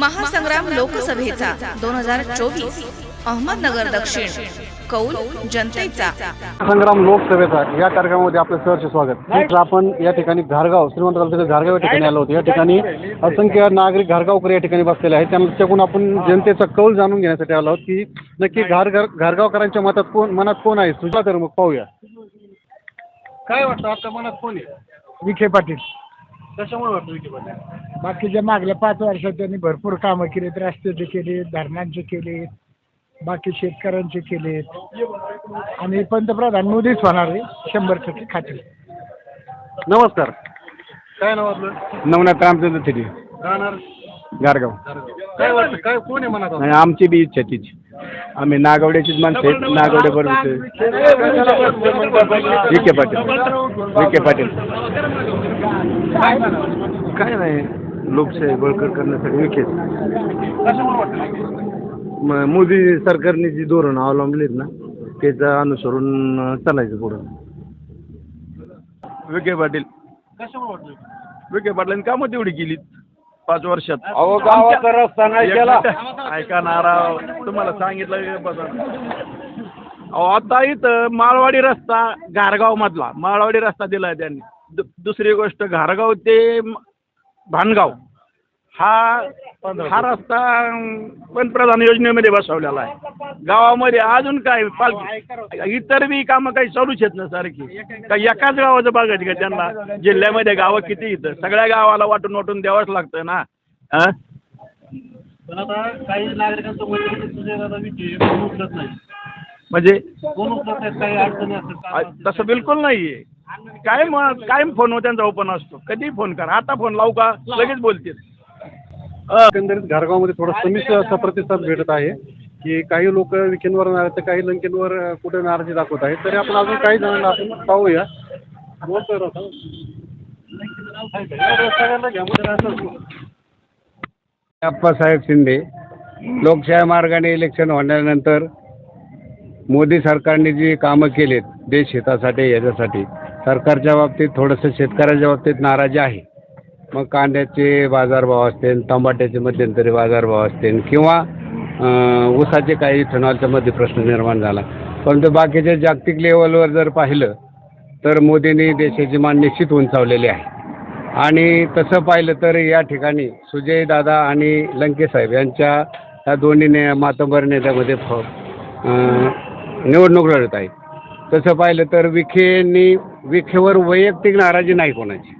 महासंग्राम लोकसभेचा दोन हजार चोवीस अहमदनगर दक्षिण कौल जनतेचा. संग्राम लोकसभेचा या कार्यक्रमामध्ये आपलं सहर्ष स्वागत. आपण या ठिकाणी घारगाव श्रीमंत तालुक्यातील घारगाव या ठिकाणी आलो होतो. या ठिकाणी असंख्य नागरिक घारगावकर या ठिकाणी बसलेले आहेत. त्यांच्याकडून आपण जनतेचा कौल जाणून घेण्यासाठी आलो आहोत की नक्की घार घार घारगावकरांच्या मतात कोण मनात कोण आहे? सुचला तर मग पाहूया. काय वाटतं? आता मनात कोण आहे? विखे पाटील. कशामुळे वाटतं विखे पाटील? बाकीच्या मागल्या पाच वर्षात त्यांनी भरपूर कामं केलीत रस्त्याचे केले धरणांचे केले बाकी शेतकऱ्यांचे केलेत आणि पंतप्रधान मोदीच होणार आहे शंभर टक्के खात्री. नमस्कार. काय नाव आपलं? नवनाथ रामचंद्र थिटे राहणार? गारगाव. काय वाटतं? काय कोण आहे आणि आमची बी इच्छा तीच. आम्ही नागवड्याचीच माणसं आहेत नागवडे बरोबर विखे पाटील. विखे पाटील. काय नाही. लोकशाही बळकट करण्यासाठी विखेच. म- मोदी सरकारने जी धोरणं अवलंबलीत ना त्याचं अनुसरून चालायचं पुढं. विखे पाटील. विखे पाटलांनी कामं तेवढी केलीत? पाच वर्षात. अहो गावाचा रस्ता नाही केला. ऐका नाराव तुम्हाला सांगितलं अहो आता इथं माळवाडी रस्ता घारगाव मधला. माळवाडी रस्ता दिलाय त्यांनी. दुसरी गोष्ट घारगाव ते भानगाव. हा हा रस्ता पंतप्रधान योजनेमध्ये बसवलेला आहे. गावामध्ये अजून काय पालखी? इतर बी कामं काही चालूच आहेत ना सारखी. का एकाच गावाचं बघायचं का त्यांना? जिल्ह्यामध्ये गावं किती इथं? सगळ्या गावाला वाटून वाटून द्यावंच लागतं ना. हा? पण आता काही नागरिकांचं आहे नाही. म्हणजे? तसं बिलकुल नाहीये. कायम कायम फोन त्यांचा ओपन असतो. कधी फोन करा. आता फोन लावू का? लगेच बोलतील. एकंदरीत घारगावमध्ये थोडा संमिश्र असा प्रतिसाद भेटत आहे की काही लोक विखेंवर नाराज तर काही लंकेंवर कुठे नाराजी दाखवत आहेत. तरी आपण अजून काही जणांना आपण पाहूया. अप्पासाहेब शिंदे लोकशाही मार्गाने इलेक्शन होण्यानंतर मोदी सरकारने जी कामं केलीत देश हितासाठी याच्यासाठी सरकारच्या बाबतीत थोडंसं शेतकऱ्याच्या बाबतीत नाराजी आहे. मग कांद्याचे बाजारभाव असतील टमाट्याचे मध्यंतरी बाजारभाव असतील किंवा ऊसाचे काही इथेनॉलच्या मध्ये प्रश्न निर्माण झाला. परंतु बाकीच्या जागतिक लेवलवर जर पाहिलं तर मोदींनी देशाची मान निश्चित उंचावलेली आहे. आणि तसं पाहिलं तर या ठिकाणी सुजय दादा आणि लंके साहेब यांच्या या दोन्ही ने मातंबर नेत्यामध्ये फ निवडणूक लढत आहे. तसं पाहिलं तर विखेंनी विखेवर वैयक्तिक नाराजी नाही कोणाची.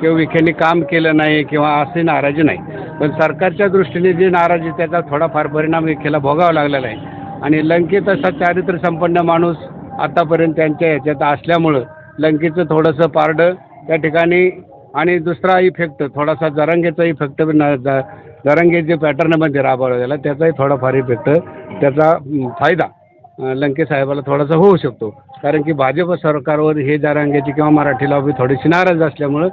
किंवा विखेंनी काम केलं नाही किंवा असे नाराजी नाही. पण सरकारच्या दृष्टीने जी नाराजी त्याचा थोडाफार परिणाम विखेला भोगावा लागलेला आहे. आणि लंकेत तसा चारित्र्य संपन्न माणूस आतापर्यंत त्यांच्या ह्याच्यात असल्यामुळं लंकेचं थोडंसं पारडं त्या ठिकाणी आणि दुसरा इफेक्ट थोडासा जरंगेचा इफेक्ट जरांगे जे पॅटर्नमध्ये राबवला गेला त्याचाही थोडाफार इफेक्ट त्याचा फायदा. लंके साहेबाला थोडासा होऊ शकतो. कारण की भाजप सरकारवर हे जारांग्याची किंवा मराठी लॉबी थोडीशी नाराज असल्यामुळं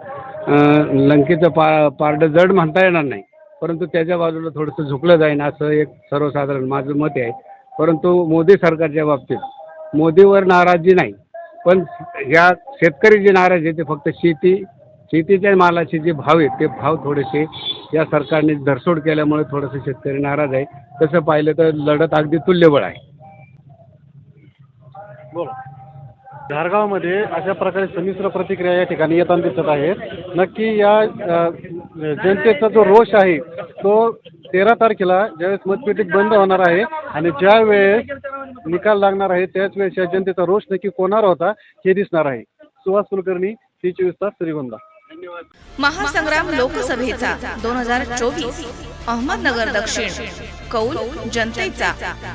लंकेचं पा पारडं जड म्हणता येणार नाही. परंतु त्याच्या बाजूला थोडंसं झुकलं जाईल असं एक सर्वसाधारण माझं मत आहे. परंतु मोदी सरकारच्या बाबतीत मोदीवर नाराजी नाही. पण या शेतकरी जे नाराज आहे ते फक्त शेती शेतीच्या मालाचे जे भाव आहेत ते भाव थोडेसे या सरकारने धरसोड केल्यामुळे थोडंसं शेतकरी नाराज आहे. तसं पाहिलं तर लढत अगदी तुल्यबळ आहे. घारगावमध्ये अशा प्रकारे संमिश्र प्रतिक्रिया या ठिकाणी येताना दिसत आहेत. नक्की या जनतेचा जो रोष आहे तो तेरा तारखेला ज्यावेळेस मतपेटीत बंद होणार आहे आणि ज्या वेळेस निकाल लागणार आहे त्याच वेळेस या जनतेचा रोष नक्की कोणावर होता हे दिसणार आहे. सुहास कुलकर्णी सी चोवीस तास श्रीगोंदा. महासंग्राम लोकसभेचा दोन हजार चोवीस अहमदनगर दक्षिण कौल जनतेचा.